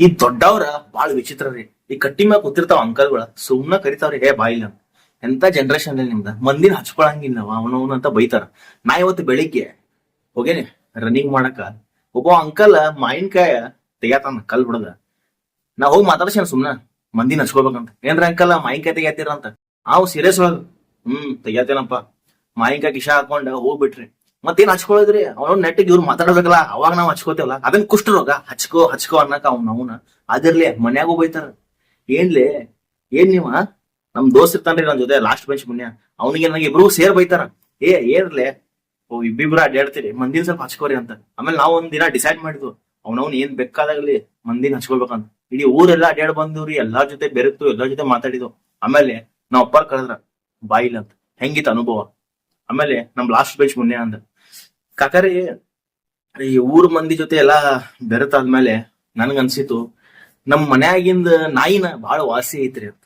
ಈ ದೊಡ್ಡವ್ರ ಬಾಳ ವಿಚಿತ್ರ ರೀ. ಈ ಕಟ್ಟಿ ಮ್ಯಾಗ ಕೂತಿರ್ತಾವ ಅಂಕಲ್ಗಳ. ಸುಮ್ನ ಕರಿತಾವ್ರಿ, ಹೇ ಬಾಯಿಲ್ಲ ಎಂತ ಜನರೇಷನ್ ಅಲ್ಲಿ ನಿಮ್ದ? ಮಂದಿನ ಹಚ್ಕೊಳಂಗಿಲ್ಲ ಅವನವನ ಅಂತ ಬೈತಾರ. ನಾ ಇವತ್ತು ಬೆಳಿಗ್ಗೆ ಹೋಗೇನಿ ರನ್ನಿಂಗ್ ಮಾಡಕ. ಒಬ್ಬ ಅಂಕಲ್ ಮಾವಿನಕಾಯ ತೆಗ್ಯಾತಾನ ಕಲ್ ಬಿಡದ. ನಾ ಹೋಗಿ ಮಾತಾಡ್ಸೇನ ಸುಮ್ನ. ಮಂದಿನ ಹಚ್ಕೋಬೇಕಂತ. ಏನ್ರ ಅಂಕಲ್, ಮಾವಿನಕಾಯಿ ತೆಗ್ಯಾತೀರ? ಅಂತ. ಅವ್ ಸೀರಿಯಸ್ ಒಳಗ. ಹ್ಮ್, ತೆಗ್ಯಾತೇನಪ್ಪ. ಮಾವಿನಕಾಯಿ ಕಿಶಾ ಹಾಕೊಂಡ ಹೋಗ್ಬಿಟ್ರಿ. ಮತ್ತೇನ್ ಹಚ್ಕೊಳ್ಳೋದ್ರಿ? ಅವ್ನ ನೆಟ್ಟಿಗೆ ಇವ್ರು ಮಾತಾಡ್ಬೇಕಲ್ಲ, ಅವಾಗ ನಾವ್ ಹಚ್ಕೋತೇವಲ್ಲ. ಅದನ್ ಕುಷ್ಠ ರೋಗ. ಹಚ್ಕೋ ಹಚ್ಕೋ ಅನ್ನಕ ಅವ್ನ ಅವನ. ಅದಿರ್ಲಿ, ಮನ್ಯಾಗೂ ಬೈತಾರ ಏನ್ಲೇ, ಏನ್ ನೀವ ನಮ್ ದೋಸ್ತ್ ಇರ್ತಾನ್ರಿ ನನ್ ಜೊತೆ ಲಾಸ್ಟ್ ಬೆಂಚ್ ಮುನ್ಯ. ಅವನಿಗೆ ನನಗೆ ಇಬ್ರು ಸೇರ್ ಬೈತಾರ. ಏ ಏರ್ಲೆ ಓ, ಇಬ್ಬಿಬ್ರ ಅಡ್ಡಾಡ್ತೀರಿ ಮಂದಿನ ಸ್ವಲ್ಪ ಹಚ್ಕೋರಿ ಅಂತ. ಆಮೇಲೆ ನಾವ್ ಒಂದ್ ದಿನ ಡಿಸೈಡ್ ಮಾಡಿದ್ವು. ಅವ್ನವ್ನ ಏನ್ ಬೇಕಾದಾಗ್ಲಿ ಮಂದಿನ ಹಚ್ಕೊಳ್ಬೇಕಂತ. ಇಡೀ ಊರೆಲ್ಲ ಅಡ್ಡಾಡ್ ಬಂದಿವ್ರಿ ಎಲ್ಲಾರ್ ಜೊತೆ ಬೆರೆತು ಎಲ್ಲಾರ್ ಜೊತೆ ಮಾತಾಡಿದ್ವು. ಆಮೇಲೆ ನಾವ್ ಅಪ್ಪಾರ್ ಕರೆದ್ರ ಬಾಯಿಲ್ ಅಂತ ಹೆಂಗಿತ್ತು ಅನುಭವ? ಆಮೇಲೆ ನಮ್ ಲಾಸ್ಟ್ ಬೆಂಚ್ ಮೊನ್ನೆ ಅಂದ. ಕಾಕರಿ, ಈ ಊರ್ ಮಂದಿ ಜೊತೆ ಎಲ್ಲಾ ಬೆರೆತಾದ್ಮೇಲೆ ನನ್ಗ ಅನ್ಸಿತು ನಮ್ ಮನ್ಯಾಗಿಂದ ನಾಯಿನ ಬಹಳ ವಾಸಿ ಐತ್ರಿ ಅಂತ.